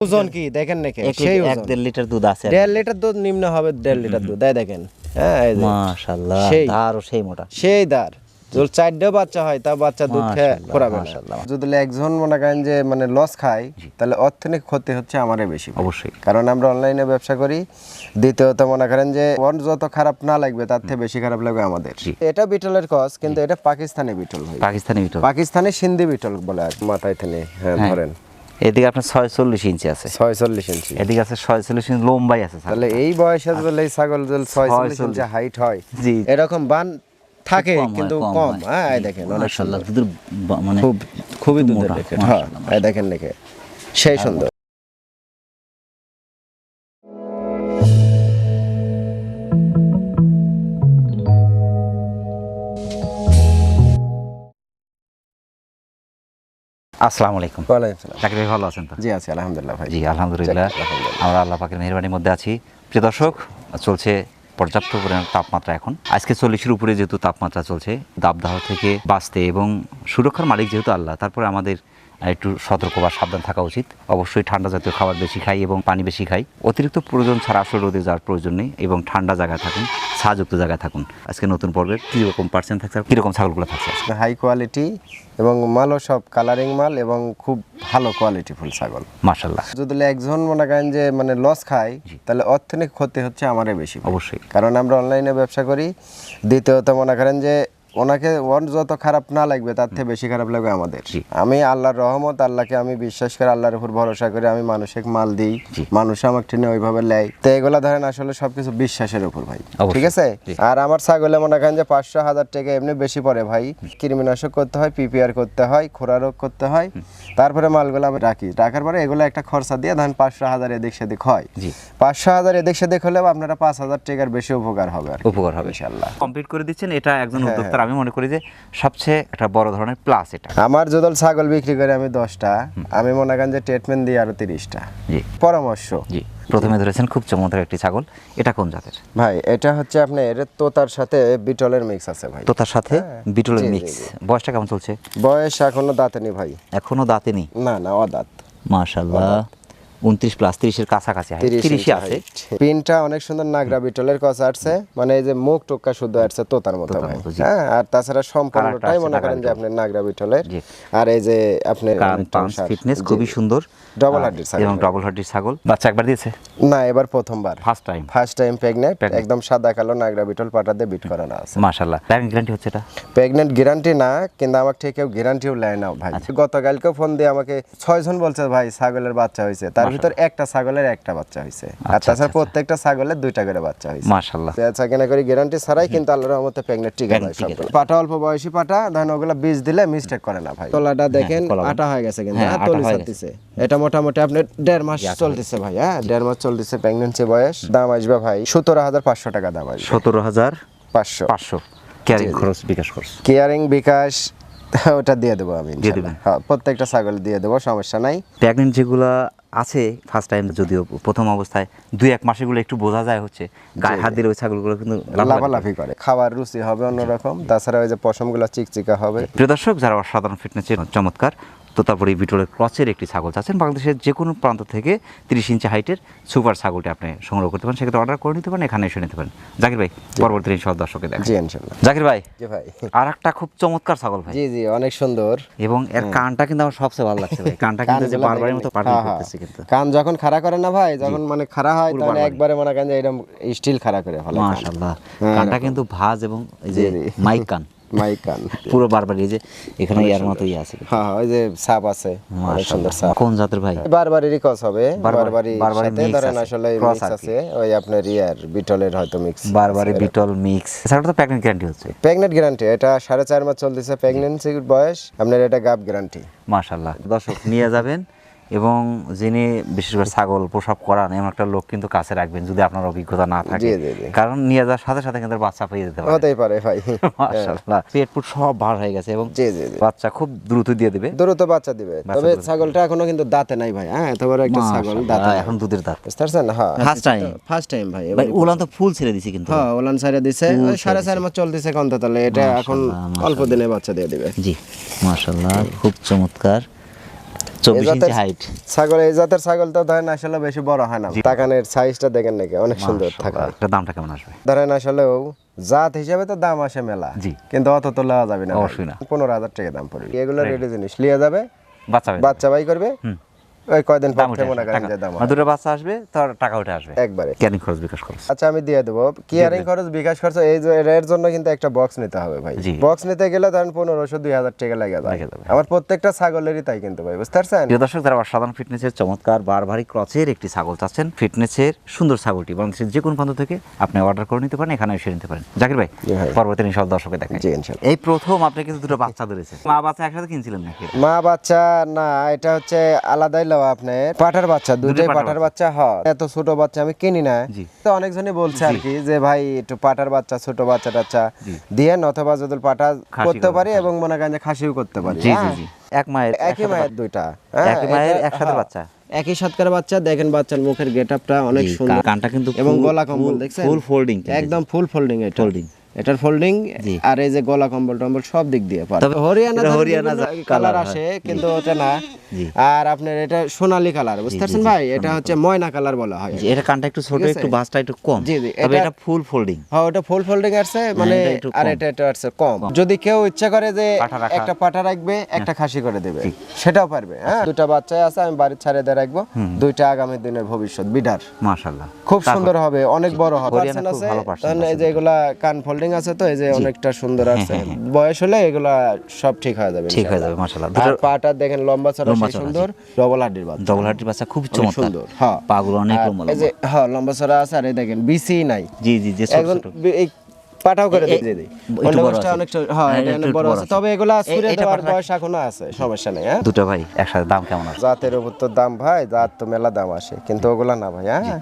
ওজন কি? দেখেন নাকি সেই এক ওজন। দেড় লিটার দুধ আছে দেড় লিটার দুধ নিম্ন হবে দেড় লিটার দুধ। এই দেখেন হ্যাঁ এই যে। মাশাল্লাহ সেই। ধারও সেই মোটা। সেই দার। যদি চারটে বাচ্চা হয় তা বাচ্চা দুধ খেয়ে মাশাআল্লাহ। যদি একজন মনে করেন যে মানে লস খায় তাহলে অর্থনৈতিক ক্ষতি হচ্ছে আমারই বেশি। অবশ্যই। কারণ আমরা অনলাইনে ব্যবসা করি দ্বিতীয়ত মনে করেন যে ওর যত খারাপ না লাগবে তার থেকে বেশি খারাপ লাগবে আমাদের। এটা বিটলের কস কিন্তু এটা পাকিস্তানি বিটল পাকিস্তানি বিটল। পাকিস্তানি সিন্ধি বিটল বলে মাথায় থেকে হ্যাঁ হ্যাঁ। ধরেন। এদিকে আপনার ছয়চল্লিশ ইঞ্চি আছে। ছয়চল্লিশ ইঞ্চি। এদিকে আছে ছয়চল্লিশ ইঞ্চি লম্বাই আছে তাহলে এই বয়সে এই ছাগল যদি ছয়চল্লিশ ইঞ্চি হাইট হয় জি। এরকম বান থাকে কিন্তু কম হ্যাঁ। এই দেখেন অনেক সুন্দর। দুধের মানে খুব খুবই খুব দুধের দেখেন। হ্যাঁ এই দেখেন দেখে। সেই সুন্দর। আসসালামু আলাইকুম। চাকরি ভালো আছেন তো? জি আছি আলহামদুলিল্লাহ ভাই। জি আলহামদুলিল্লাহ। আমরা আল্লাহ পাকের মেহরবানির মধ্যে আছি। প্রিয় দর্শক চলছে পর্যাপ্ত পরিমাণ তাপমাত্রা এখন। আজকে চল্লিশের উপরে যেহেতু তাপমাত্রা চলছে দাবদাহ থেকে বাঁচতে এবং সুরক্ষার মালিক যেহেতু আল্লাহ তারপরে আমাদের একটু সতর্ক বা সাবধান থাকা উচিত। অবশ্যই ঠান্ডা জাতীয় খাবার বেশি খাই এবং পানি বেশি খাই। অতিরিক্ত প্রয়োজন ছাড়া আসলে রোদে যাওয়ার প্রয়োজন নেই এবং ঠান্ডা জায়গায় থাকুন ছাযুক্ত জায়গায় থাকুন। আজকে নতুন পর্বের কীরকম পার্সেন্ট থাকছে কীরকম ছাগলগুলো থাকছে আজকে? হাই কোয়ালিটি এবং মালও সব কালারিং মাল এবং খুব ভালো কোয়ালিটি ফুল ছাগল। মাশাল্লাহ যদি একজন মনে করেন যে মানে লস খায় তাহলে অর্থনৈতিক ক্ষতি হচ্ছে আমারই বেশি। অবশ্যই। কারণ আমরা অনলাইনে ব্যবসা করি দ্বিতীয়ত মনে করেন যে ওনাকে ওর যত খারাপ না লাগবে তার থেকে বেশি খারাপ লাগবে আমাদের। আমি আল্লাহর রহমত আল্লাহকে আমি বিশ্বাস করে আল্লাহর উপর ভরসা করে আমি মানুষকে মাল দিই মানুষ আমাকে টেনে ওইভাবে লেয়। তো এগুলা ধরেন আসলে সবকিছু বিশ্বাসের উপর ভাই ঠিক আছে? আর আমার ছাগলে মনে করেন যে পাঁচশো হাজার টাকা এমনি বেশি পড়ে ভাই। কৃমিনাশক করতে হয় পিপিআর করতে হয় খোরা রোগ করতে হয়। তারপরে মালগুলো আমি রাখি। রাখার পরে এগুলো একটা খরচা দিয়ে ধরেন পাঁচশো হাজার এদিক সেদিক হয়। পাঁচশো হাজার এদিক সেদিক হলেও আপনারা পাঁচ হাজার টাকার বেশি উপকার হবে আর উপকার হবে। ইনশাল্লাহ কমপ্লিট করে দিচ্ছেন এটা একজন উদ্যোক্তার আমি মনে করি যে সবচেয়ে একটা বড় ধরনের প্লাস এটা। আমার যদল ছাগল বিক্রি করে আমি দশটা আমি মনে করেন যে ট্রিটমেন্ট দিই আরও তিরিশটা। জি। পরামর্শ। জি। প্রথমে ধরেছেন খুব চমৎকার একটি ছাগল। এটা কোন জাতের? ভাই এটা হচ্ছে আপনার তোতার সাথে বিটলের মিক্স আছে ভাই। তোতার সাথে বিটলের জি, জি, মিক্স বয়সটা কেমন চলছে? বয়স এখনও দাঁতেনি ভাই। এখনও দাঁতে নেই না না অদাঁত। মাশাল্লাহ উনত্রিশ প্লাস তিরিশের কাছাকাছি তিরিশ আছে। পিনটা অনেক সুন্দর নাগরা বিটলের কস আসছে মানে এই যে মুখ টুক্কা শুদ্ধ আসছে তোতার মতো। হ্যাঁ আর তাছাড়া সম্পূর্ণটাই মনে করেন যে আপনি নাগরা বিটলের আর এই যে আপনি ফিটনেস খুবই সুন্দর। ডবল আহ, ছাগল। এবং। ডবল ছাগল। বাচ্চা একবার দিয়েছে? না এবার প্রথমবার। First time first time pregnant একদম সাদা কালো নাগরা বিটল পাটা দিয়ে বিট করানো আছে। মাশাল্লাহ প্যারেন্ট গ্যারান্টি হচ্ছে এটা? প্রেগনেন্ট গ্যারান্টি না কিন্তু আমাকে ঠিক কেউ গ্যারান্টিও নেয় না ভাই। আচ্ছা। গতকালকেও ফোন দিয়ে আমাকে ছয় জন বলছে ভাই ছাগলের বাচ্চা হয়েছে। তার ভিতর একটা ছাগলের একটা বাচ্চা হয়েছে। আর আচ্ছা, তাছাড়া প্রত্যেকটা ছাগলের দুইটা করে বাচ্চা হয়েছে। মাশাল্লাহ বেচা কেনা করে গ্যারান্টি ছাড়াই কিন্তু আল্লাহর রহমতে প্রেগনেন্ট Pregnant দেয় পাটা অল্প বয়সী পাটা ধরেন ওগুলা বীজ দিলে মিস্টেক করে না ভাই। তলাটা দেখেন কলাটা। আটা হয়ে গেছে কিন্তু হ্যাঁ, হ্যাঁ, তলি ছাড়তেছে এটা মোটামুটি আপনার দেড় মাস চলতেছে ভাই হ্যাঁ? দেড় মাস চলতেছে প্রেগনেন্সি বয়স। দাম আসবে ভাই সতেরো হাজার পাঁচশো টাকা দাম আসবে। সতেরো হাজার পাঁচশো। পাঁচশো। কেয়ারিং খরচ বিকাশ খরচ। কেয়ারিং বিকাশ ওটা দিয়ে দেবো আমি। হ্যাঁ প্রত্যেকটা ছাগল দিয়ে দেবো সমস্যা নাই। প্রেগনেন্ট যেগুলো আছে ফার্স্ট টাইম যদিও প্রথম অবস্থায়। দুই এক মাসেগুলো একটু বোঝা যায় হচ্ছে। গায়ে হাত দিলে ওই ছাগলগুলো কিন্তু। লাফালাফি করে। খাবার রুচি হবে অন্যরকম। তাছাড়া ওই যে পশমগুলো চিকচিকা হবে। প্রিয় দর্শক যারা অসাধারণ ফিটনেসের চমৎকার। তো তারপরে এই বিটলের ক্রচের একটি ছাগল চাচ্ছেন। বাংলাদেশের যে কোনো প্রান্ত থেকে তিরিশ ইঞ্চি হাইটের সুপার ছাগলটি আপনি সংগ্রহ করতে পারেন। সেক্ষেত্রে অর্ডার করে নিতে পারেন এখানে এসে নিতে পারেন। জাকির ভাই পরবর্তী সব দর্শকে দেখ জি ইনশাল্লাহ। জাকির ভাই জি ভাই। আর একটা খুব চমৎকার ছাগল ভাই। জি জি অনেক সুন্দর। এবং এর কানটা কিন্তু আমার সবচেয়ে ভালো লাগছে ভাই। কানটা কিন্তু যে বারবারের মতো পাটি হ্যাঁ, হ্যাঁ। করতেছে কিন্তু। কান যখন খাড়া করে না ভাই যখন মানে খাড়া হয় তখন একবারে মনে করেন যে এরকম স্টিল খাড়া করে ফেলে মাশাআল্লাহ। হ্যাঁ, কানটা কিন্তু ভাজ এবং এই যে। মাইক কান। মাই পুরো বারবার যে এখানে ইয়ার মতোই আছে। হ্যাঁ হ্যাঁ, ওই যে সাপ আছে অনেক সুন্দর সাপ। কোন জাতের ভাই? বারবারই কস হবে বারবার- বারবারই বারবারই সাথে। ধরেন আসলে মিক্স আছে ওই আপনার ইয়ার বিটলের হয়তো মিক্স বারবারে বিটল মিক্স এছাড়া তো প্রেগনেন্ট গ্যারান্টি হচ্ছে। প্রেগনেন্ট গ্যারান্টি এটা সাড়ে চার মাস চলতেছে বয়স আপনার এটা গাব গ্যারান্টি দর্শক নিয়ে যাবেন। এবং যিনি বিশেষ করে ছাগল প্রসব করান এমন একটা লোক কিন্তু কাছে রাখবেন যদি আপনার অভিজ্ঞতা না থাকে। কারণ নিয়ে যাওয়ার সাথে সাথে কিন্তু বাচ্চা পেয়ে যেতে পারে। হতেই পারে ভাই। মাশাল্লাহ পেট পুট সব বার হয়ে গেছে এবং বাচ্চা খুব দ্রুত দিয়ে দিবে। দ্রুত বাচ্চা দিবে। তবে ছাগলটা এখনও কিন্তু দাঁতে নাই ভাই হ্যাঁ? এত বড় একটা ছাগল দাঁতে মাশাআল্লাহ, এখন দুধের দাঁত। বুঝতে পারছেন হ্যাঁ। First time? ফার্স্ট টাইম ভাই ভাই ওলান তো ফুল ছেড়ে দিছে কিন্তু। হ্যাঁ ওলান ছেড়ে দিছে। ওই সাড়ে চার মাস চলতেছে কোন তাহলে এটা এখন অল্প দিনে বাচ্চা দিয়ে দিবে। জি মাশাল্লাহ খুব চমৎকার। চব্বিশ ইঞ্চি হাইট ছাগল এই জাতের ছাগল তো ধরেন আসলে বেশি বড় হয় না। তাকানের সাইজটা দেখেন নাকি অনেক সুন্দর থাকে। দামটা কেমন আসবে? ধরেন আসলেও জাত হিসাবে তো দাম আসে মেলা কিন্তু অত তো লওয়া যাবে না ভাই। অবশ্যই না। পনেরো হাজার টাকা দাম পড়বে এগুলো রেডি জিনিস লিয়ে যাবে বাচ্চা বাচ্চা বাই করবে ওই কয়দিন পর মনে করেন যে দাম দুটো বাচ্চা আসবে তার টাকা উঠে আসবে। একবারে। ক্যারিং খরচ বিকাশ খরচ? আচ্ছা আমি দিয়ে দেবো। কিয়ারিং খরচ বিকাশ খরচ? এই যে এর জন্য কিন্তু একটা বক্স নিতে হবে ভাই। বক্স নিতে গেলে ধরেন পনেরোশো দুই হাজার টাকা লেগে যায়। আমার প্রত্যেকটা ছাগলেরই তাই কিন্তু ভাই বুঝতে পারছেন? প্রিয় দর্শক যারা অসাধারণ ফিটনেসের চমৎকার বারবারই ক্রচের একটি ছাগল চাচ্ছেন ফিটনেসের সুন্দর ছাগলটি বাংলাদেশের যে কোনো প্রান্ত থেকে আপনি অর্ডার করে নিতে পারেন এখানে এসে নিতে পারেন। জাকির ভাই পরবর্তী সব দর্শকে দেখেন এই প্রথম আপনি কিন্তু দুটো বাচ্চা ধরেছে। মা বাচ্চা একসাথে কিনছিলেন নাকি? মা বাচ্চা না এটা হচ্ছে আলাদাই লওয়া আপনার। পাঠার বাচ্চা দুটোই পাঠার বাচ্চা। হয় এত ছোট বাচ্চা আমি কিনি না। তো অনেকজনই বলছে আর কি যে ভাই একটু পাঠার বাচ্চা ছোট বাচ্চা টাচ্চা দিয়ে অথবা যদি পাঠা করতে পারি এবং মনে করেন যে খাসিও করতে পারি হ্যাঁ? এক মায়ের একই মায়ের দুইটা হ্যাঁ, একই মায়ের একসাথে হ্যাঁ, বাচ্চা। একই সাতকার বাচ্চা দেখেন বাচ্চার মুখের গেটআপটা অনেক সুন্দর। কানটা কিন্তু এবং গলা কম্বল দেখছেন? folding কিন্তু। একদম ফুল ফোল্ডিং এটা। Folding। এটার ফোল্ডিং আর এই যে গলা কম্বল টম্বল সব দিক দিয়ে পারে। তবে হরিয়ানা হরিয়ানা কালার আসে কিন্তু ওটা না। আর আপনার এটা সোনালী কালার বুঝতে পারছেন ভাই? এটা হচ্ছে ময়না কালার বলা হয়। এটা কানটা একটু ছোট একটু বাসটা একটু কম। জি, জি, তবে এটা- ফুল ফোল্ডিং হ্যাঁ ওটা ফুল ফোল্ডিং আসছে মানে আর এটা এটা আসছে কম। যদি কেউ ইচ্ছা করে যে একটা পাটা রাখবে একটা খাসি করে দেবে। সেটাও পারবে হ্যাঁ? দুটা বাচ্চা আছে আমি বাড়ির ছাড়ে দিয়ে রাখব। দুইটা আগামী দিনের ভবিষ্যৎ বিডার। মাশাআল্লাহ। খুব সুন্দর হবে অনেক বড় হবে। আছে তাহলে এই যে এগুলা কান ফোল্ডিং আছে তো এই যে অনেকটা সুন্দর আছে। বয়স হলে এগুলা সব ঠিক হয়ে যাবে ঠিক হয়ে যাবে মাশাআল্লাহ। আর পাটা দেখেন লম্বা চড়া বেশ সেই সুন্দর। ডবল হাড়ির বাচ্চা। ডবল হাড়ির বাচ্চা খুব চমৎকার। সুন্দর হ্যাঁ। পাগুলো অনেক লম্বা এই যে হ্যাঁ লম্বা চড়া আছে আর এই দেখেন বিসি নাই। জি জি যে ছোট ছোট। পাটাও করে দিয়ে দিই হ্যাঁ এটা অনেক বড় আছে। তবে এগুলা সুরে দেওয়ার বয়স এখনও আছে সমস্যা নেই হ্যাঁ? দুটো ভাই একসাথে দাম কেমন আছে? জাতের উপর তো দাম ভাই জাত তো মেলা দাম আসে কিন্তু ওগুলা না ভাই হ্যাঁ?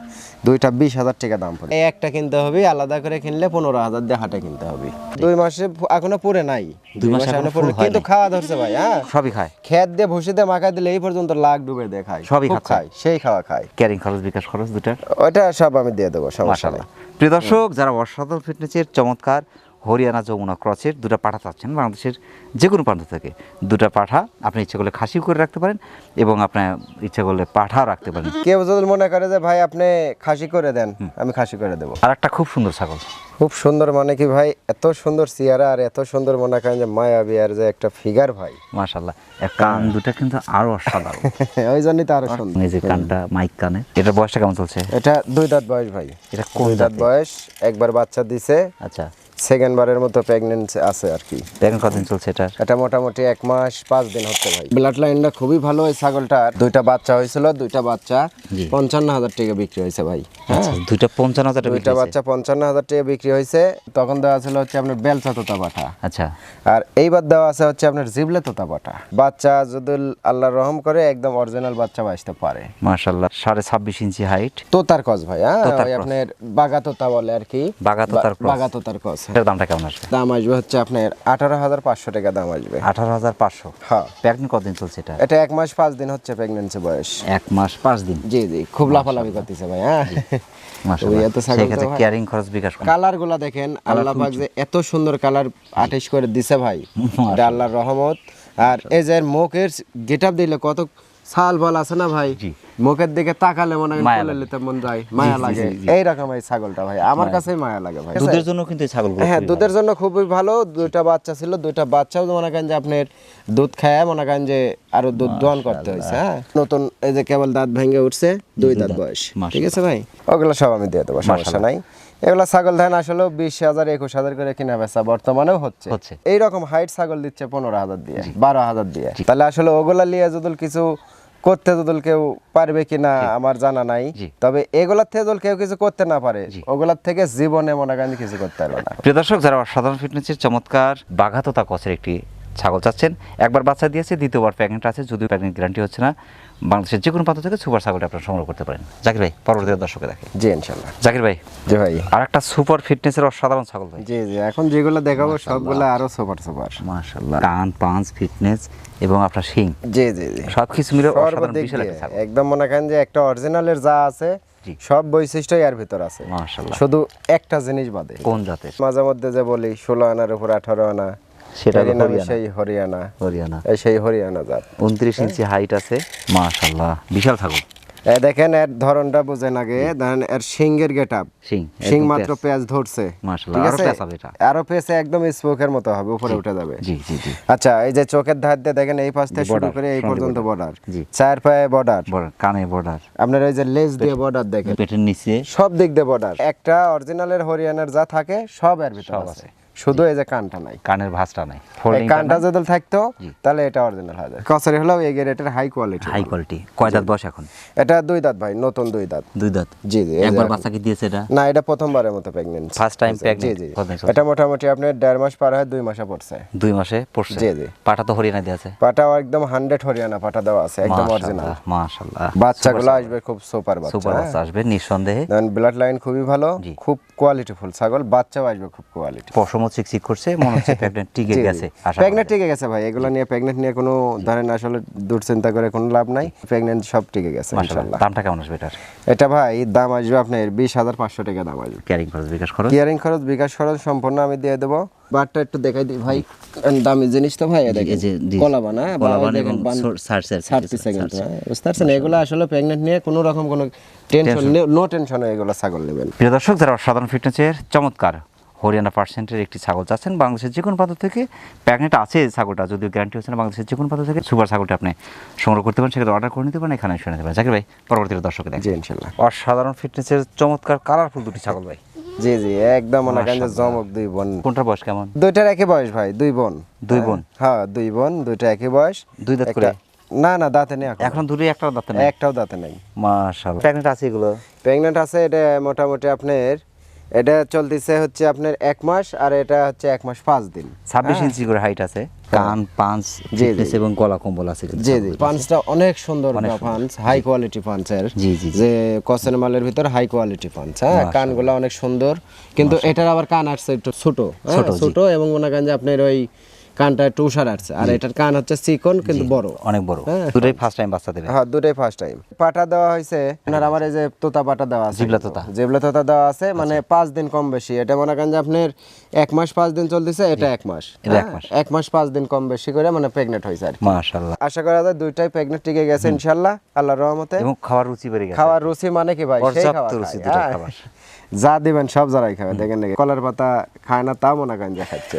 দুইটা বিশ হাজার টাকা দাম পড়ে। একটা কিনতে হবে আলাদা করে কিনলে পনেরো হাজার দিয়ে হাটে কিনতে হবে। দুই মাসে এখনও পুরে নাই। দুই মাস এখনও পুরে কিন্তু খাওয়া ধরছে ভাই হ্যাঁ? সবই খায়। খেত দিয়ে ভুসি দিয়ে মাখা দিলে এই পর্যন্ত লাখ ডুবে দিয়ে খায়। সবই খায় সেই খাওয়া খায়। ক্যারিং খরচ বিকাশ খরচ দুটার? ওইটা সব আমি দিয়ে দেবো সমস্যা নেই। প্রিয় দর্শক যারা অসাধারণ ফিটনেসের চমৎকার হরিয়ানা যমুনা ক্রসের দুটো পাঠা চাচ্ছেন বাংলাদেশের যে কোনো প্রান্ত থেকে। দুটো পাঠা আপনি ইচ্ছা করলে খাসি করে রাখতে পারেন এবং আপনার ইচ্ছা করলে পাঠাও রাখতে পারেন। কেউ যদি মনে করে যে ভাই আপনি খাসি করে দেন আমি খাসি করে দেবো। আর একটা খুব সুন্দর ছাগল। খুব সুন্দর মানে কি ভাই এত সুন্দর চেহারা আর এত সুন্দর মনে করেন যে মায়াবী আর যে একটা ফিগার ভাই। মাশাল্লাহ এক কান দুটা কিন্তু আরও অসাধারণ। ওই জন্যই তো আরও সুন্দর। এই যে কানটা মাইক কানে। এটার বয়সটা কেমন চলছে? এটা দুই দাঁত বয়স ভাই। এটা কোন দাঁত বয়স একবার বাচ্চা দিছে। আচ্ছা। সেকেন্ড বারের মতো প্রেগনেন্সি আছে আর কি। দেখেন কতদিন চলছে এটার। এটা মোটামুটি এক মাস পাঁচ দিন হচ্ছে ভাই। ব্লাড লাইনটা খুবই ভালো ওই ছাগলটার। দুইটা বাচ্চা হয়েছিল দুইটা বাচ্চা পঞ্চান্ন হাজার টাকা বিক্রি হয়েছে ভাই। হ্যাঁ? আচ্ছা দুইটা পঞ্চান্ন হাজার দুইটা বাচ্চা পঞ্চান্ন হাজার টাকা বিক্রি হয়েছে। তখন দেওয়া ছিল হচ্ছে আপনার বেলচা তোতা পাঠা আচ্ছা। আর এইবার দেওয়া আছে হচ্ছে আপনার জিবলে তোতা পাঠা বাচ্চা যদি আল্লাহ রহম করে একদম অরিজিনাল বাচ্চা বাঁচতে পারে। মাশাল্লাহ সাড়ে ছাব্বিশ ইঞ্চি হাইট তোতার কস ভাই হ্যাঁ? আপনার বাগা তোতা বলে আর কি। বাঘা তোতার বাগা তোতার কস হ্যাঁ। এটার দামটা কেমন আসবে? দাম আসবে হচ্ছে আপনার আঠারো হাজার পাঁচশো টাকা দাম আসবে। আঠারো হাজার পাঁচশো? হ্যাঁ। কতদিন চলছে এটা? এটা এক মাস পাঁচ দিন হচ্ছে প্রেগনেন্সি বয়স। এক মাস পাঁচ দিন? জি জি খুব লাফালাফি করতেছে ভাই হ্যাঁ। ক্যারিং খরচ বিকাশ। কালারগুলা দেখেন আল্লাহ পাক যে এত সুন্দর কালার আটিশ করে দিছে ভাই। এটা আল্লাহর রহমত। আর এই যে মুখের গেটআপ দিলে কত সাল বল আছে না ভাই? মুখের দিকে তাকালে মনে হয়। নিতে মন যায় মায়া লাগে। জি। এইরকম এই ছাগলটা ভাই আমার কাছে মায়া লাগে ভাই। দুধের জন্য কিন্তু এই ছাগলগুলো হ্যাঁ দুধের জন্য খুবই ভালো। দুইটা বাচ্চা ছিল দুইটা বাচ্চাও মনে করেন যে আপনার দুধ খায় মনে করেন যে আরও দুধ দোয়ান করতে হয়েছে হ্যাঁ? নতুন এই যে কেবল দাঁত ভেঙে উঠছে দুই দাঁত বয়স ঠিক আছে ভাই? ওগুলো সব আমি দিয়ে দেবো সমস্যা নাই। এগুলা ছাগল ধান আসলে বিশ হাজার একুশ হাজার করে কিনা বেচা বর্তমানেও হচ্ছে। হচ্ছে। এইরকম হাইট ছাগল দিচ্ছে পনেরো হাজার দিয়ে বারো হাজার দিয়ে। তাহলে আসলে ওগুলা নিয়ে যদি কিছু করতে যদি কেউ পারবে কিনা আমার জানা নাই। তবে এগুলার থেকে দল কেউ কিছু করতে না পারে। ওগুলার থেকে জীবনে মনে করেন কিছু করতে পারবে না। প্রিয় দর্শক যারা অসাধারণ ফিটনেসের চমৎকার বাঘাততা কচের একটি ছাগল চাচ্ছেন একবার বাচ্চা দিয়েছে দ্বিতীয়বার প্রেগনেন্ট আছে যদিও প্রেগনেন্ট গ্যারান্টি হচ্ছে না। বাংলাদেশের যে কোনো প্রান্ত থেকে সুপার ছাগলটা আপনারা সংগ্রহ করতে পারেন। জাকির ভাই পরবর্তী দর্শকে দেখে জি ইনশাল্লাহ জাকির ভাই জি ভাই। আর একটা সুপার ফিটনেসের অসাধারণ ছাগল ভাই। জি জি এখন যেগুলো দেখাবো সবগুলো আরও সুপার সুপার। মাশাল্লাহ কান পাঁচ ফিটনেস এবং আপনার শিং। জি জি জি। সব কিছু মিলে অসাধারণ বিশাল একটা ছাগল। একদম মনে করেন যে একটা অরিজিনালের যা আছে সব বৈশিষ্ট্যই এর ভিতর আছে। মাশাল্লাহ শুধু একটা জিনিস বাদে। কোন জাতের? মাঝে মধ্যে যে বলি ষোলো আনার উপর আঠারো আনা সেটা হলো এরই নামে হরিয়ানা। হরিয়ানা। হরিয়ানা। এই সেই হরিয়ানা জাত। উনত্রিশ ইঞ্চি হাইট আছে। মাশাল্লাহ বিশাল ছাগল। দেখেন এর ধরনটা বুঝেন আগে। দেখেন এর সিংহের গেট আপ সিং সিং মাত্র পেঁয়াজ। পেঁয়াজ ধরছে। ঠিক আছে? পেঁয়াজ হবে এটা। আরও পেঁচে একদম স্পোকের মতো হবে উপরে উঠে যাবে। জি জি জি। আচ্ছা এই যে চোখের ধার দিয়ে দেখেন এই পাশ থেকে শুরু করে এই পর্যন্ত বর্ডার। চার পায়ে বর্ডার কানে বর্ডার আপনার ওই যে লেজ দিয়ে বর্ডার দেখেন। পেটের নিচে। সব দিক দিয়ে বর্ডার একটা অরিজিনালের হরিয়ানার যা থাকে সব এর ভিতর আছে। শুধু এই যে কানটা নাই। কানের ভাঁজটা নাই। এই কানটা যদি থাকতো তাহলে এটা অরিজিনাল হবে কসারি হলো এই গ্রেডের হাই কোয়ালিটি হাই কোয়ালিটি কয় দাঁত বয়স এখন? এটা দুই দাঁত ভাই নতুন দুই দাঁত। দুই দাঁত? জি জি একবার বাচ্চা কি দিয়েছে এটা? না এটা প্রথমবারের মতো প্রেগনেন্ট First time জি জি এটা মোটামুটি আপনার দেড় মাস পার হয় দুই মাসে পড়ছে। দুই মাসে পড়ছে? জি, জি। পাটা তো হরিয়ানা দিয়েছে পাটাও একদম হান্ড্রেড হরিয়ানা পাটা দেওয়া আছে একদম অরিজিনাল মাশাআল্লাহ বাচ্চাগুলো আসবে খুব সুপার বাচ্চা সুপার বাচ্চা আসবে নিঃসন্দেহে। ব্লাড লাইন খুবই ভালো। খুব কোয়ালিটিফুল ছাগল বাচ্চাও আসবে খুব কোয়ালিটি পশমও চিকচিক করছে মনে হচ্ছে প্রেগনেন্ট টিকে গেছে প্রেগনেন্ট টিকে গেছে ভাই এগুলো নিয়ে প্রেগনেন্ট নিয়ে কোনো ধরেন আসলে দুশ্চিন্তা করে কোনো লাভ নাই প্রেগনেন্ট সব টিকে গেছে মাশাআল্লাহ। দামটা কেমন আসবে এটার? এটা ভাই দাম আসবে আপনার বিশ হাজার পাঁচশো টাকা দাম আসবে। ক্যারিং খরচ বিকাশ খরচ? কিয়ারিং খরচ বিকাশ খরচ সম্পূর্ণ আমি দিয়ে দেবো। বারটা একটু দেখাই দিই ভাই দামি জিনিস তো ভাই দেখেন এই যে, জি। কলা বানা এবং সার সার থার্টি সেকেন্ড বুঝতে এগুলো আসলে প্রেগনেন্ট নিয়ে কোনো রকম কোনো টেনশন নো টেনশন এগুলো ছাগল নেবেন। প্রিয় দর্শক যারা সাধারণ ফিটনেসের চমৎকার হরিয়ানা পার্সেন্টের একটি ছাগল চাচ্ছেন। বাংলাদেশের যে কোনো প্রান্ত থেকে প্যাগনেট আছে ছাগলটা যদিও গ্যারান্টি হচ্ছে না বাংলাদেশের যে কোনো প্রান্ত থেকে সুপার ছাগলটা আপনি সংগ্রহ করতে পারেন সেক্ষেত্রে অর্ডার করে নিতে পারেন এখানে শুনে পারেন জাকির ভাই পরবর্তীতে দর্শক দেখেন ইনশাল্লাহ। অসাধারণ ফিটনেসের চমৎকার কালারফুল দুটি ছাগল ভাই। জি জি একদম মনে করেন জমক দুই বোন। কোনটার বয়স কেমন? দুইটার একই বয়স ভাই দুই বোন। দুই বোন? হ্যাঁ দুই বোন দুইটা একই বয়স। দুই দাঁত করে? না না দাঁতে নেই এখন। এখন একটাও দাঁতে নেই? একটাও দাঁতে নেই। মাশাআল্লাহ। প্যাগনেট আছে এগুলো? প্রেগনেন্ট আছে এটা মোটামুটি আপনার এটা চলতেছে হচ্ছে আপনার এক মাস আর এটা হচ্ছে এক মাস পাঁচ দিন। ছাব্বিশ ইঞ্চি করে হাইট আছে। কান পাঞ্চ জি, এবং গলা কম্বল আছে জি জি। পাঞ্চটা অনেক সুন্দর পাঞ্চ? হাই কোয়ালিটি পাঞ্চের জি, জি, জি। যে কসেন মালের ভিতর হাই কোয়ালিটি পাঞ্চ হ্যাঁ? কানগুলো অনেক সুন্দর। কিন্তু এটার আবার কান আসছে একটু ছোট হ্যাঁ, ছোট এবং মনে করেন যে আপনার ওই কানটা একটু উষার আসছে। আর এটার কান হচ্ছে চিকন কিন্তু বড়। অনেক বড়। দুটোই ফার্স্ট টাইম বাচ্চা দেবে হ্যাঁ দুটাই ফার্স্ট টাইম পাটা দেওয়া হয়েছে আপনার আমার এই যে তোতা পাটা দেওয়া আছে। জিবলা তোতা। জিবলা তোতা দেওয়া আছে মানে পাঁচ দিন কম বেশি। এটা মনে করেন যে আপনার এক মাস পাঁচ দিন চলতেছে এটা এক মাস। এক হ্যাঁ, মাস। এক মাস পাঁচ দিন কম বেশি করে মানে প্রেগনেন্ট হয়েছে আর। মাশাআল্লাহ। আশা করা যায় দুইটাই প্রেগনেন্ট টিকে গেছে ইনশাল্লাহ আল্লাহর রহমতে। এবং খাওয়ার রুচি বেড়ে গেছে। খাওয়ার রুচি মানে কি ভাই? সেই খাওয়া রুচি দুটার হ্যাঁ। খাবার। যা দিবেন সব যারাই খাবে দেখেন নাকি কলার পাতা খায় না তাও মনে করেন যে খাচ্ছে।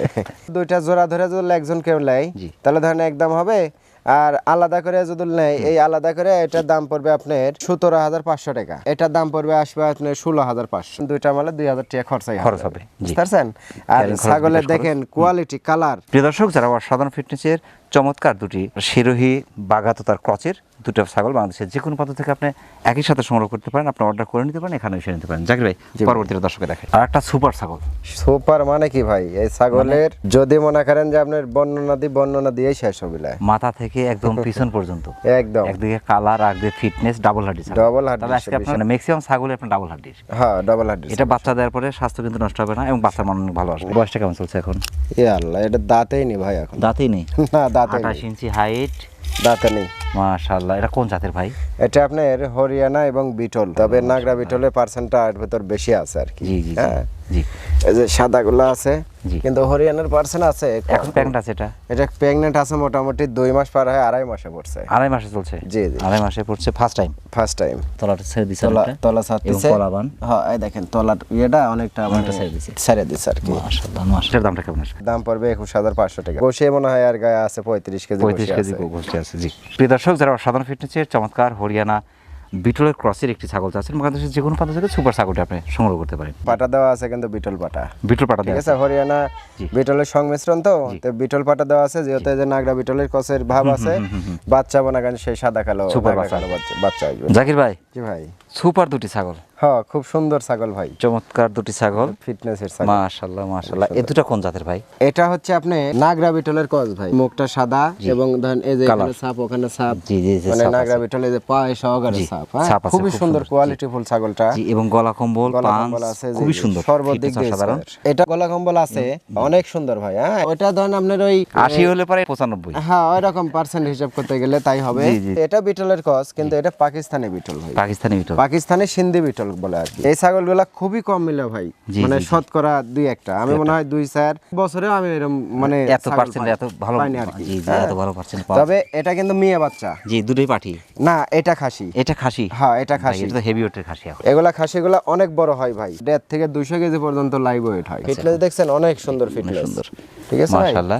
দুইটা জোড়া ধরে যদি একজন কেউ নেয় তাহলে ধরেন একদম হবে। আর আলাদা করে যদি নেয় এই আলাদা করে এটার দাম পড়বে আপনার সতেরো হাজার পাঁচশো টাকা। এটার দাম পড়বে আসবে আপনার ষোলো হাজার পাঁচশো। দুইটা মালে দুই হাজার টাকা খরচাই খরচ হবে, বুঝতে পারছেন? আর ছাগলের দেখেন কোয়ালিটি কালার প্রিয় দর্শক যারা সাধারণ ফিটনেসের চমৎকার দুটি শিরোহী বাগাততার ক্রচের দুটো ছাগল বাংলাদেশের যে কোনো প্রান্ত থেকে আপনি একই সাথে সংগ্রহ করতে পারেন। আপনি অর্ডার করে নিতে পারেন এখানে এসে নিতে পারেন। জাকির ভাই পরবর্তীতে দর্শকে দেখেন আর একটা সুপার ছাগল। সুপার মানে কি ভাই? এই ছাগলের যদি মনে করেন যে আপনার বর্ণনা দি বর্ণনা দিয়েই শেষ হবে। মাথা থেকে একদম পিছন পর্যন্ত। একদম। একদিকে কালার একদিকে ফিটনেস ডাবল হাড্ডি hardy তাহলে আজকে আপনার ম্যাক্সিমাম ছাগল আপনার ডাবল হাড্ডির হ্যাঁ ডাবল হার্ড এটা বাচ্চা দেওয়ার পরে স্বাস্থ্য কিন্তু নষ্ট হবে না এবং বাচ্চার মান ভালো আসবে। বয়সটা কেমন চলছে এখন? এ আল্লাহ এটা দাঁতেই নেই ভাই এখন। দাঁতেই নেই? না দাঁতে আঠাশ ইঞ্চি হাইট দাঁতে নেই। মাশাআল্লাহ এটা কোন জাতের ভাই? এটা আপনার হরিয়ানা এবং বিটল তবে নাগরা বিটলের পার্সেন্টটা এর ভেতর বেশি আছে আর কি। জি জি জি। হ্যাঁ। এই যে সাদাগুলো আছে। কিন্তু হরিয়ানার পার্সেন্ট আছে এখন প্যাকেট আছে এটা? এটা প্রেগনেন্ট আছে মোটামুটি দুই মাস পার হয় আড়াই মাসে পড়ছে। আড়াই মাসে চলছে? জি, জি। আড়াই মাসে পড়ছে ফার্স্ট টাইম ফার্স্ট টাইম তলাটা ছেড়ে দিছে তলা। তলা ছাড়তেছে কলাবান? হ্যাঁ এই দেখেন তলার ইয়েটা অনেকটা অনেকটা মানে ছেড়ে দিছে। ছেড়ে দিছে আর কি। মাশাআল্লাহ মাসের দামটা কেমন আসবে? দাম পড়বে একুশ হাজার পাঁচশো টাকা। বসে মনে হয় আর গায়ে আছে পঁয়ত্রিশ কেজি পঁয়ত্রিশ বসে কেজি আছে। গোষ্ঠী আছে জি। প্রিয় দর্শক যারা সাধারণ ফিটনেসের চমৎকার হরিয়ানা বিটলের ক্রসের একটি ছাগল চাচ্ছেন বাংলাদেশের যে কোনো প্রান্ত থেকে সুপার ছাগলটি আপনি সংগ্রহ করতে পারেন। পাটা দেওয়া আছে কিন্তু বিটল পাটা। বিটল পাটা ঠিক আছে হরিয়ানা বিটলের সংমিশ্রণ তো তো বিটল পাটা দেওয়া আছে যেহেতু যে নাগরা বিটলের ক্রসের ভাব আছে বাচ্চা করেন সেই সাদা কালো সুপার বাচ্চা। বাচ্চা বাচ্চা আসবে। জাকির ভাই জি ভাই। সুপার দুটি ছাগল। হ্যাঁ খুব সুন্দর ছাগল ভাই। চমৎকার দুটি ছাগল। ফিটনেসের ছাগল। মাশাআল্লাহ মাশাআল্লাহ। এ দুটো কোন জাতের ভাই? এটা হচ্ছে আপনি নাগরা বিটলের কস ভাই। মুখটা সাদা এবং ধরেন এই যে এখানে সাপ ওখানে সাপ জি জি মানে নাগরা। বিটলে যে পায়ে সহকারে সাপ হ্যাঁ? খুবই খুব সুন্দর। কোয়ালিটিফুল ছাগলটা। জি এবং গলা কম্বল আছে খুবই সুন্দর। সর্বদিক দিয়ে square। এটা গলা কম্বল আছে অনেক সুন্দর ভাই হ্যাঁ? ওটা ধরেন আপনার ওই আশি হলে পরে পঁচানব্বই। হ্যাঁ ওই রকম পার্সেন্ট হিসাব করতে গেলে তাই হবে। এটা বিটলের কস কিন্তু এটা পাকিস্তানি বিটল ভাই। পাকিস্তানি বিটল। পাকিস্তানি সিন্ধি বিটল ছাগল বলে আর কি। এই ছাগলগুলা খুবই কম মিলে ভাই। মানে। শতকরা দুই একটা। আমি মনে হয় দুই চার বছরেও আমি এরকম মানে এত পার্সেন্ট এত ভালো পাইনি আর কি। জি জি হ্যাঁ। এত ভালো পার্সেন্ট পাওয়া তবে এটা কিন্তু মেয়ে বাচ্চা। জি দুটোই পাঠি। না এটা খাসি। এটা খাসি? হ্যাঁ এটা খাসি। এটা তো হেভি ওয়েটের খাসি এখন। এগুলা খাসিগুলা অনেক বড় হয় ভাই। দেড় থেকে দুইশো কেজি পর্যন্ত লাইভ ওয়েট হয়। ফিটনেস দেখছেন অনেক সুন্দর ফিটনেস সুন্দর। ঠিক আছে ভাই? মাশাআল্লাহ।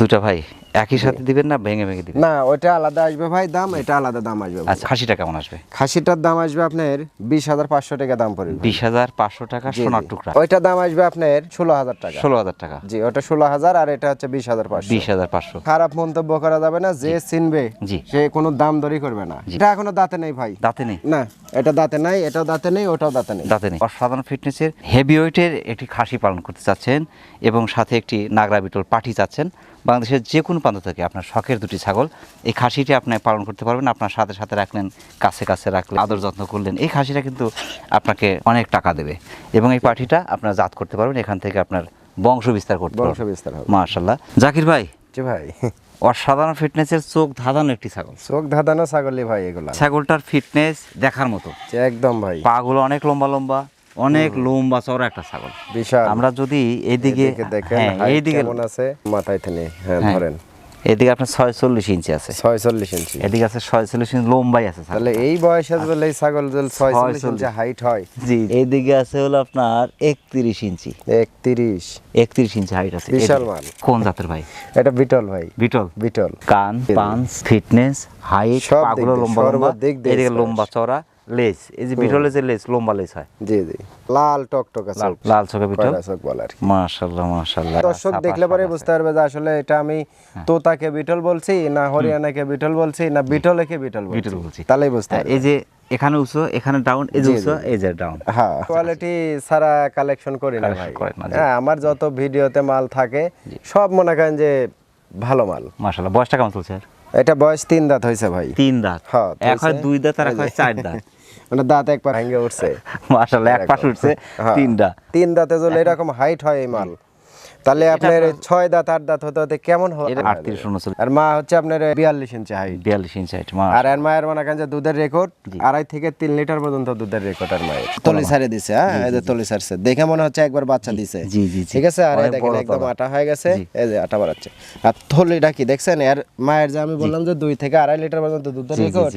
দুটো ভাই একই সাথে দিবেন না ভেঙে ভেঙে দিবেন? না ওটা আলাদা আসবে ভাই দাম এটা আলাদা দাম আসবে। আচ্ছা খাসিটা কেমন আসবে? খাসিটার দাম আসবে আপনার বিশ হাজার পাঁচশো টাকা দাম পড়বে। বিশ হাজার পাঁচশো টাকা সোনার টুকরা। ওইটার দাম আসবে আপনার ষোলো হাজার টাকা। ষোলো হাজার টাকা। জি ওটা ষোলো হাজার আর এটা হচ্ছে বিশ হাজার পাঁচশো। বিশ হাজার পাঁচশো। খারাপ মন্তব্য করা যাবে না যে চিনবে জি। সে কোনো দাম দরই করবে না। এটা এখনও দাঁতে নেই ভাই। দাঁতে নেই? না এটা দাঁতে নাই এটাও দাঁতে নেই ওটাও দাঁতে নেই। দাঁতে নেই। অসাধারণ ফিটনেসের হেভি ওয়েটের একটি খাসি পালন করতে চাচ্ছেন এবং সাথে একটি নাগরা বিটল পাঠি চাচ্ছেন। বাংলাদেশের যে কোনো প্রান্ত থেকে আপনার শখের দুটি ছাগল এই খাসিটি আপনি পালন করতে পারবেন আপনার সাথে সাথে রাখলেন কাছে কাছে রাখলেন আদর যত্ন করলেন এই খাসিটা কিন্তু আপনাকে অনেক টাকা দেবে এবং এই পাঠিটা আপনার জাত করতে পারবেন এখান থেকে আপনার বংশ বিস্তার করতে বংশ বিস্তার মাশাল্লাহ জাকির ভাই। জি ভাই। অসাধারণ ফিটনেসের চোখ ধাঁধানো একটি ছাগল। চোখ ধাঁধানো ছাগলি ভাই এগুলা। ছাগলটার ফিটনেস দেখার মতো। যে একদম ভাই। পাগুলো অনেক লম্বা লম্বা অনেক লম্বা চওড়া একটা ছাগল। বিশাল। আমরা যদি এইদিকে দেখেন হ্যাঁ এইদিকে কেমন আছে? মাথায় থেকে হ্যাঁ হ্যাঁ, ধরেন। এদিকে আপনার ছয়চল্লিশ ইঞ্চি আছে। ছয়চল্লিশ ইঞ্চি। এদিকে আছে ছয়চল্লিশ ইঞ্চি লম্বাই আছে তাহলে এই বয়সে ছাগল যদি ছয়চল্লিশ ইঞ্চি হাইট হয়। জি এইদিকে আছে হলো আপনার একত্রিশ ইঞ্চি। একত্রিশ। একত্রিশ ইঞ্চি হাইট আছে। বিশাল এদিকে। মাল। কোন জাতের ভাই? এটা বিটল ভাই। বিটল? বিটল। কান পাঞ্চ ফিটনেস হাইট পাগুলো লম্বা লম্বা এদিকে লম্বা চওড়া। লেজ এই যে বিটলের যে লেজ লম্বা লেজ হয়। জি জি। লাল টকটকা লাল চোখ লাল চোখে বিটল কয়লা চোখ বলে আর কি। মাশাল্লাহ মাশাল্লাহ দর্শক দেখলে পরে বুঝতে পারবে যে আসলে এটা আমি হ্যাঁ। তোতাকে বিটল বলছি না হরিয়ানাকে বিটল বলছি না বিটলেকে বিটল বলছি। বিটল বলছি। তাহলেই বুঝতে হ্যাঁ, এই যে এখানে উঁচু এখানে ডাউন এই যে উঁচু এই যে ডাউন হ্যাঁ। কোয়ালিটি ছাড়া কালেকশন করি না ভাই। হ্যাঁ আমার যত ভিডিওতে মাল থাকে সব মনে করেন যে ভালো মাল। মাশাল্লাহ বয়সটা কেমন চলছে? এটা বয়স তিন দাঁত হয়েছে ভাই। তিন দাঁত। হ্যাঁ, এক হয় দুই দাঁত আর এক হয় চার দাঁত। মানে দাঁত একবার ভেঙে উঠছে। মাশাল্লাহ এক পাশ উঠছে হ্যাঁ, তিনটা। তিন দাঁতে যদি এরকম হাইট হয় এই মাল। তাহলে আপনার ছয় দাঁত আট দাঁত হতে হতে কেমন হবে আটত্রিশ উনচল্লিশ আর মা হচ্ছে আপনার বিয়াল্লিশ ইঞ্চি হাইট বিয়াল্লিশ ইঞ্চি হাইট মা। আর এর মায়ের মনে করেন যে দুধের রেকর্ড আড়াই থেকে তিন লিটার পর্যন্ত দুধের রেকর্ড আর মায়ের। তলি সারে দিছে হ্যাঁ? এই যে তলি সারছে দেখে মনে হচ্ছে একবার বাচ্চা দিছে। জি, জি। ঠিক আছে? আর দেখেন একদম আটা হয়ে গেছে। এই যে আটা বাড়াচ্ছে। আর থলিটা কি দেখছেন? এর মায়ের যে আমি বললাম যে দুই থেকে আড়াই লিটার পর্যন্ত দুধের রেকর্ড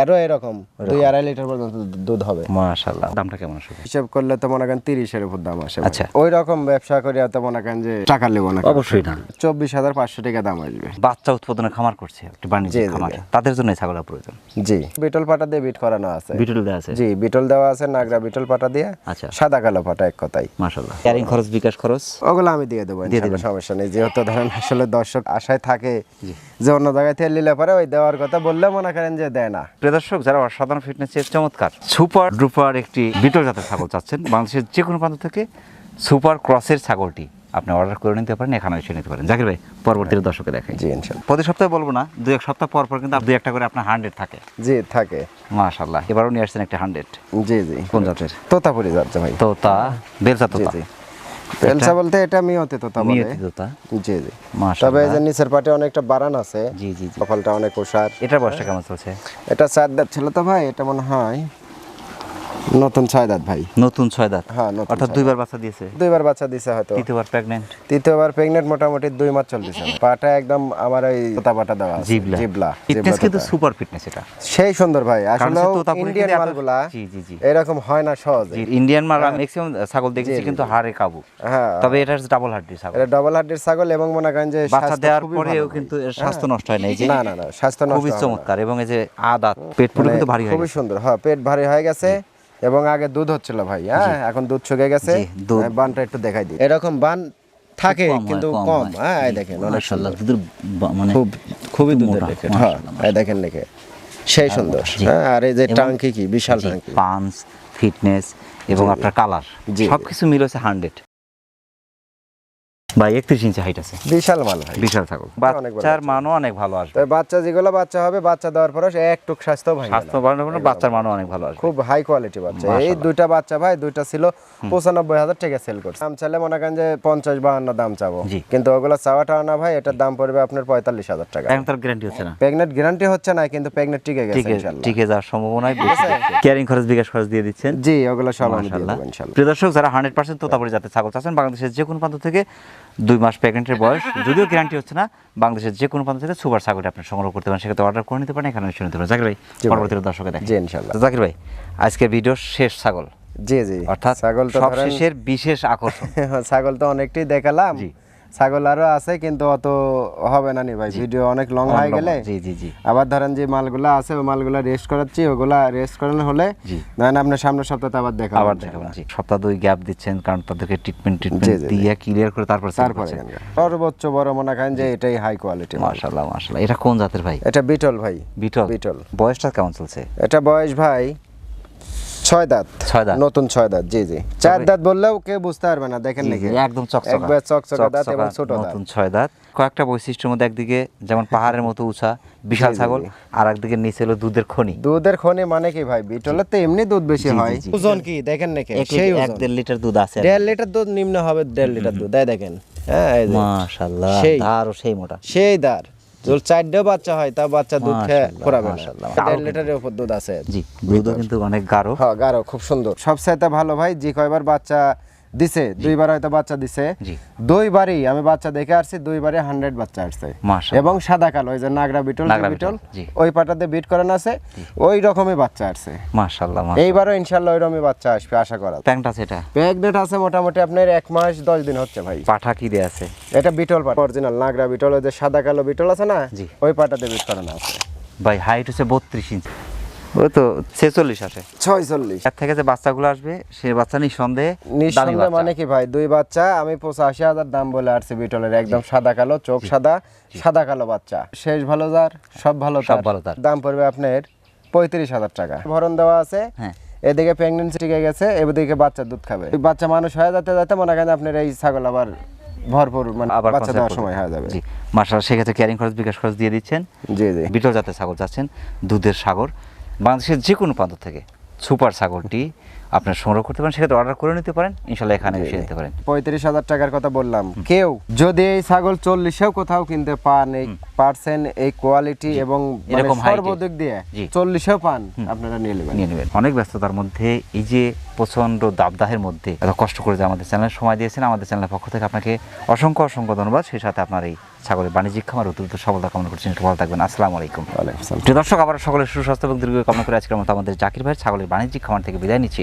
এরও এরকম। দুই আড়াই লিটার পর্যন্ত দুধ হবে। মাশাল্লাহ দামটা কেমন আসবে? হিসাব করলে তো মনে করেন তিরিশের উপর দাম আসে। আচ্ছা। ওই রকম ব্যবসা করে তো মনে করেন যে টাকা নেব না অবশ্যই না। চব্বিশ হাজার পাঁচশো টাকা দাম আসবে। বাচ্চা উৎপাদনের খামার করছে একটি জি, খামার। তাদের জন্য ছাগলের প্রয়োজন। জি। বিটল পাটা দিয়ে বিট করানো আছে। বিটল দেওয়া আছে? জি বিটল দেওয়া আছে নাগরা বিটল পাটা দিয়ে। আচ্ছা। সাদা কালো পাটা এক কথাই মাশাল্লাহ ক্যারিং খরচ বিকাশ খরচ? ওগুলো আমি দিয়ে দেবো দিয়ে ইনশাল্লাহ, সমস্যা নেই। যেহেতু ধরেন আসলে দর্শক আশায় থাকে যে অন্য জায়গায় থেকে নিলে পরে ওই দেওয়ার কথা বললে মনে করেন যে দেয় না। প্রিয় দর্শক যারা অসাধারণ ফিটনেসের চমৎকার সুপার ড্রুপার একটি বিটল জাতের ছাগল চাচ্ছেন বাংলাদেশের যে কোনো প্রান্ত থেকে সুপার ক্রসের ছাগলটি আপনি অর্ডার করে নিতে পারেন এখানে এসে নিতে পারেন। জাকির ভাই পরবর্তীতে দর্শকে দেখাই। জি ইনশাল্লাহ। প্রতি সপ্তাহে বলব না দু এক সপ্তাহ পর পর কিন্তু দুই একটা করে আপনার হান্ড্রেড থাকে। জি থাকে। মাশাল্লাহ এবারও নিয়ে আসছেন একটা হান্ড্রেড জি জি। কোন জাতের? তোতাপুরি যাচ্ছে ভাই। তো তা বেলচা তোতা। জি। পেলসা বলতে এটা মিয়তে তোতা বলে। তোতা। জি জি। তবে এই যে নিচের পাটে অনেকটা বারান আছে জি জি জি। কপালটা অনেক ওষার এটা বয়সটা কেমন চলছে? এটা চার দাঁত ছিল তো ভাই এটা মনে হয় নতুন ছয় দাঁত ভাই। নতুন ছয় দাঁত? হ্যাঁ, অর্থাৎ দুইবার বাচ্চা দিয়েছে? দুইবার বাচ্চা দিছে হয়তো। তৃতীয়বার প্রেগনেন্ট তৃতীয়বার প্রেগনেন্ট মোটামুটি দুই মাস চলতেছে পাটা একদম আমার ওই তোতা পাটা দেওয়া জিবলা। জিবলা ফিটনেস কিন্তু সুপার ফিটনেস এটা। সেই সুন্দর ভাই। আসলে ইন্ডিয়ান মালগুলা জি, জি, জি। এরকম হয় না সহজে। ইন্ডিয়ান মাল আমি ম্যাক্সিমাম ছাগল দেখেছি কিন্তু হাড়ে কাবু। হ্যাঁ। তবে এটা ডাবল হাড্ডি ছাগল। এটা ডবল হার্টের ছাগল এবং মনে করেন যে বাচ্চা স্বাস্থ্য দেওয়ার পরেও কিন্তু এর স্বাস্থ্য নষ্ট হয় না। এই যে না না না স্বাস্থ্য নষ্ট খুবই চমৎকার এবং এই যে আদাত পেট পুরো মানে কিন্তু ভারী হয়ে খুবই সুন্দর। হ্যাঁ পেট ভারী হয়ে গেছে। এবং আগে দুধ হচ্ছিল ভাই হ্যাঁ? এখন দুধ শুকে গেছে। বানটা একটু দেখাই দিই। এরকম বান থাকে কিন্তু কম হ্যাঁ। এই দেখেন অনেক সুন্দর। দুধের মানে খুব খুবই দুধের লেখে হ্যাঁ এই দেখেন লিখে সেই সুন্দর। হ্যাঁ আর এই যে টাঙ্কি কি? বিশাল টাঙ্কি। পাঞ্চ ফিটনেস এবং আপনার কালার। সবকিছু মিল হচ্ছে হান্ড্রেড। ভাই একত্রিশ ইঞ্চি হাইট আছে। বিশাল মাল ভাই। বিশাল ছাগল। বাচ্চার মানও অনেক ভালো আসবে। বাচ্চা যেগুলো বাচ্চা হবে বাচ্চা দেওয়ার পরে একটুক স্বাস্থ্য ভাই স্বাস্থ্য বাড়ানোর জন্য বাচ্চার মানও অনেক ভালো আসবে। খুব হাই কোয়ালিটি বাচ্চা। এই দুইটা বাচ্চা ভাই দুইটা ছিল পঁচানব্বই হাজার টাকা সেল করছে। দাম চাইলে মনে করেন যে পঞ্চাশ বাহান্ন দাম চাবো। কিন্তু ওগুলো চাওয়াটা না ভাই এটার দাম পড়বে আপনার পঁয়তাল্লিশ হাজার টাকা। এখন তার গ্যারান্টি হচ্ছে না। প্রেগনেন্ট গ্যারান্টি হচ্ছে না কিন্তু প্রেগনেন্ট টিকে গেছে টিকে ইনশাল্লাহ টিকে যাওয়ার সম্ভাবনাই বেশি। কেয়ারিং খরচ বিকাশ খরচ দিয়ে দিচ্ছেন। জি ওগুলো সব ইনশাল্লাহ প্রিয় দর্শক যারা হান্ড্রেড পার্সেন্ট তোতাপুরি জাতের ছাগল চাচ্ছেন বাংলাদেশের যে কোনো প্রান্ত থেকে দুই মাস প্রেগনেন্টের বয়স যদিও গ্যারান্টি হচ্ছে না বাংলাদেশের যে কোনো প্রান্ত থেকে সুপার ছাগলটা আপনি সংগ্রহ করতে পারেন সেক্ষেত্রে অর্ডার করে নিতে পারেন এখানে শুনে নিতে পারেন জাকির ভাই পরবর্তী। দর্শকে দেখেন জি ইনশাল্লাহ। জাকির ভাই আজকের ভিডিও শেষ ছাগল। জি জি। অর্থাৎ ছাগল তো সব শেষের বিশেষ আকর্ষণ। ছাগল তো অনেকটাই দেখালাম। ছাগল আরও আছে কিন্তু অত হবে না নি ভাই। ভিডিও অনেক লং হয়ে গেলে জি জি জি। আবার ধরেন যে মালগুলা আছে ওই মালগুলা রেস্ট করাচ্ছি ওগুলা রেস্ট করানো হলে। ধরেন আপনার সামনের সপ্তাহে আবার দেখা আবার দেখাবেন জি। সপ্তাহ দুই গ্যাপ দিচ্ছেন কারণ তাদেরকে ট্রিটমেন্ট ট্রিটমেন্ট। দিয়ে ক্লিয়ার করে তারপর তারপরে সর্বোচ্চ বড় মনে করেন যে এটাই হাই কোয়ালিটি মাশাআল্লাহ মাশাআল্লাহ। এটা কোন জাতের ভাই? এটা বিটল ভাই বিটল। বিটল। বয়সটা কেমন চলছে? এটা বয়স ভাই ছয় দাঁত। ছয় দাঁত। নতুন ছয় দাঁত জি জি। চার দাঁত বললেও কেউ বুঝতে পারবে না দেখেন নাকি। একদম চকচকা। একবার চকচকা দাঁত এবং ছোট দাঁত। নতুন ছয় দাঁত। কয়েকটা বৈশিষ্ট্যের মধ্যে একদিকে যেমন পাহাড়ের মতো উঁচা বিশাল ছাগল আর একদিকে নিচে হলো দুধের খনি। দুধের খনি মানে কি ভাই? বিটলের তো এমনি দুধ বেশি হয়। ওজন কি? দেখেন নাকি? সেই এক দেড় লিটার দুধ আছে দেড় লিটার দুধ নিম্ন হবে দেড় লিটার দুধ। দেখেন। হ্যাঁ এই যে। মাশাআল্লাহ সেই। ধারও সেই মোটা। সেই দার যদি চারটা বাচ্চা হয় তা বাচ্চা দুধ খেয়ে মাশাআল্লাহ। দেড় লিটারের উপর দুধ আছে। জি দুধও কিন্তু অনেক গাঢ়। হ্যাঁ গাঢ় খুব সুন্দর। সবচাইতে ভালো ভাই যে কয়বার বাচ্চা দিছে দুইবার হয়তো বাচ্চা দিছে। দুইবারই আমি বাচ্চা দেখে আসছি দুইবারে হান্ড্রেড বাচ্চা আসছে। এবং সাদা কালো ওই যে নাগরা বিটল বিটল ওই পাটাতে বিট করানো আছে ওই রকমই বাচ্চা আসছে। মাশাআল্লাহ এইবারও ইনশাল্লাহ ওই রকমই বাচ্চা আসবে আশা করা প্যাংটা সেটা প্রেগনেন্ট আছে মোটামুটি আপনার এক মাস দশ দিন হচ্ছে ভাই। পাঠা কি দিয়ে আছে? এটা বিটল পাট অরিজিনাল নাগরা বিটল ওই যে সাদা কালো বিটল আছে না। ওই পাটাতে বিট করানো আছে। ভাই হাইট হচ্ছে বত্রিশ ইঞ্চি ওই তো ছেচল্লিশ আসে। ছয়চল্লিশ। এর থেকে যে বাচ্চাগুলো আসবে সে বাচ্চা নিঃসন্দেহে দামি নিঃসন্দেহে মানে কি ভাই? দুই বাচ্চা আমি পঁচাশি হাজার দাম বলে আসছি বিটলের একদম সাদা কালো চোখ সাদা সাদা কালো বাচ্চা। শেষ ভালো যার সব ভালো সব ভালো তার। দাম পড়বে আপনার পঁয়ত্রিশ হাজার টাকা। ভরণ দেওয়া আছে। হ্যাঁ। এদিকে প্রেগনেন্সি টিকে গেছে এদিকে বাচ্চা দুধ খাবে। বাচ্চা মানুষ হয়ে যেতে যেতে মনে করেন আপনার এই ছাগল আবার ভরপুর মানে আবার বাচ্চা দেওয়ার সময় হয়ে যাবে। সেক্ষেত্রে ক্যারিং খরচ বিকাশ খরচ দিয়ে দিচ্ছেন। জি জি। বিটল জাতের ছাগল চাচ্ছেন দুধের সাগর। বাংলাদেশের যে কোনো প্রান্ত থেকে সুপার ছাগলটি আপনার সংগ্রহ করতে পারেন সেক্ষেত্রে অর্ডার করে নিতে পারেন ইনশাল্লাহ এখানে এসে নিতে পারেন। পঁয়ত্রিশ হাজার টাকার কথা বললাম। কেউ যদি এই ছাগল চল্লিশেও কোথাও কিনতে পান এই পার্সেন্ট এই কোয়ালিটি এবং মানে এরকম সর্বদিক দিয়ে। চল্লিশেও পান আপনারা নিয়ে নেবেন। নিয়ে নেবেন। অনেক ব্যস্ততার মধ্যে এই যে প্রচণ্ড দাবদাহের মধ্যে এত কষ্ট করে যে আমাদের চ্যানেল সময় দিয়েছেন আমাদের চ্যানেলের পক্ষ থেকে আপনাকে অসংখ্য অসংখ্য ধন্যবাদ। সেই সাথে আপনার এই ছাগলের বাণিজ্যিক খামার অতিরিক্ত সফলতা কামনা করছেন ভালো থাকবেন। আসসালামু আলাইকুম। প্রিয় দর্শক আবার সকলের সুস্বাস্থ্য এবং দীর্ঘ কামনা করে আজকের মতো আমাদের জাকির ভাইয়ের ছাগলের বাণিজ্যিক খামার থেকে বিদায় নিচ্ছি।